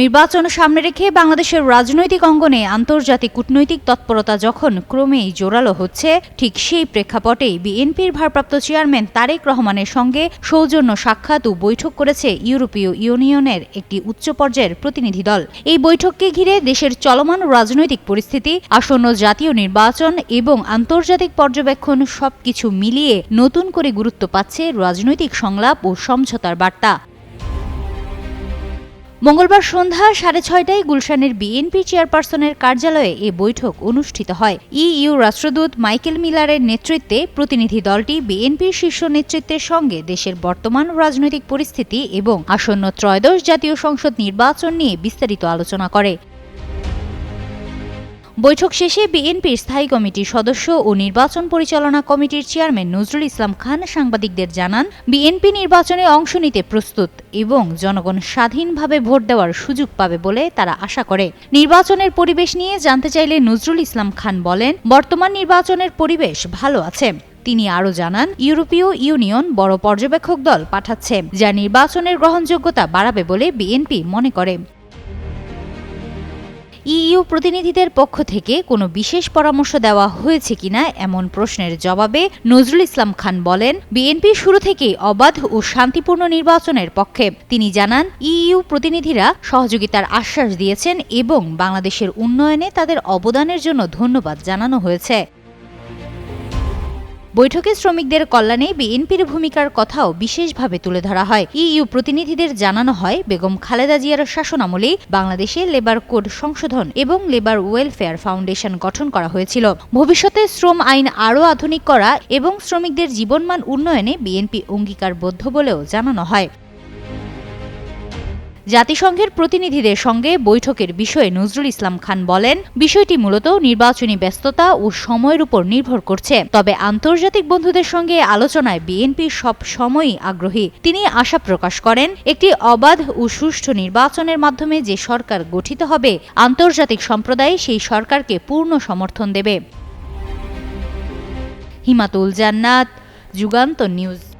নির্বাচন সামনে রেখে বাংলাদেশের রাজনৈতিক অঙ্গনে আন্তর্জাতিক কূটনৈতিক তৎপরতা যখন ক্রমেই জোরালো হচ্ছে, ঠিক সেই প্রেক্ষাপটেই বিএনপির ভারপ্রাপ্ত চেয়ারম্যান তারেক রহমানের সঙ্গে সৌজন্য সাক্ষাৎ ও বৈঠক করেছে ইউরোপীয় ইউনিয়নের একটি উচ্চ পর্যায়ের প্রতিনিধি দল। এই বৈঠককে ঘিরে দেশের চলমান রাজনৈতিক পরিস্থিতি, আসন্ন জাতীয় নির্বাচন এবং আন্তর্জাতিক পর্যবেক্ষণ সবকিছু মিলিয়ে নতুন করে গুরুত্ব পাচ্ছে রাজনৈতিক সংলাপ ও সমঝোতার বার্তা। মঙ্গলবার সন্ধ্যা সাড়ে ছয়টায় গুলশানের বিএনপি চেয়ারপারসনের কার্যালয়ে এ বৈঠক অনুষ্ঠিত হয়। ইইউ রাষ্ট্রদূত মাইকেল মিলারের নেতৃত্বে প্রতিনিধি দলটি বিএনপির শীর্ষ নেতৃত্বের সঙ্গে দেশের বর্তমান রাজনৈতিক পরিস্থিতি এবং আসন্ন ত্রয়োদশ জাতীয় সংসদ নির্বাচন নিয়ে বিস্তারিত আলোচনা করে। বৈঠক শেষে বিএনপির স্থায়ী কমিটির সদস্য ও নির্বাচন পরিচালনা কমিটির চেয়ারম্যান নজরুল ইসলাম খান সাংবাদিকদের জানান, বিএনপি নির্বাচনে অংশ নিতে প্রস্তুত এবং জনগণ স্বাধীনভাবে ভোট দেওয়ার সুযোগ পাবে বলে তারা আশা করে। নির্বাচনের পরিবেশ নিয়ে জানতে চাইলে নজরুল ইসলাম খান বলেন, বর্তমান নির্বাচনের পরিবেশ ভালো আছে। তিনি আরও জানান, ইউরোপীয় ইউনিয়ন বড় পর্যবেক্ষক দল পাঠাচ্ছে, যা নির্বাচনের গ্রহণযোগ্যতা বাড়াবে বলে বিএনপি মনে করে। ইইউ প্রতিনিধিদের পক্ষ থেকে কোনো বিশেষ পরামর্শ দেওয়া হয়েছে কিনা এমন প্রশ্নের জবাবে নজরুল ইসলাম খান বলেন, বিএনপি শুরু থেকেই অবাধ ও শান্তিপূর্ণ নির্বাচনের পক্ষে। তিনি জানান, ইইউ প্রতিনিধিরা সহযোগিতার আশ্বাস দিয়েছেন এবং বাংলাদেশের উন্নয়নে তাদের অবদানের জন্য ধন্যবাদ জানানো হয়েছে। বৈঠকে শ্রমিকদের কল্যাণে বিএনপির ভূমিকার কথাও বিশেষভাবে তুলে ধরা হয়। ইইউ প্রতিনিধিদের জানানো হয়, বেগম খালেদা জিয়ার শাসনামলে বাংলাদেশে লেবার কোড সংশোধন এবং লেবার ওয়েলফেয়ার ফাউন্ডেশন গঠন করা হয়েছিল। ভবিষ্যতে শ্রম আইন আরও আধুনিক করা এবং শ্রমিকদের জীবনমান উন্নয়নে বিএনপি অঙ্গীকারবদ্ধ বলেও জানানো হয়। জাতিসংঘের প্রতিনিধিদের সঙ্গে বৈঠকের বিষয়ে নজরুল ইসলাম খান বলেন, বিষয়টি মূলত নির্বাচনী ব্যস্ততা ও সময়ের উপর নির্ভর করছে। তবে আন্তর্জাতিক বন্ধুদের সঙ্গে আলোচনায় বিএনপি সব সময়ই আগ্রহী। তিনি আশা প্রকাশ করেন, একটি অবাধ ও সুষ্ঠু নির্বাচনের মাধ্যমে যে সরকার গঠিত হবে, আন্তর্জাতিক সম্প্রদায় সেই সরকারকে পূর্ণ সমর্থন দেবে। হিমাতুল জান্নাত, যুগান্ত নিউজ।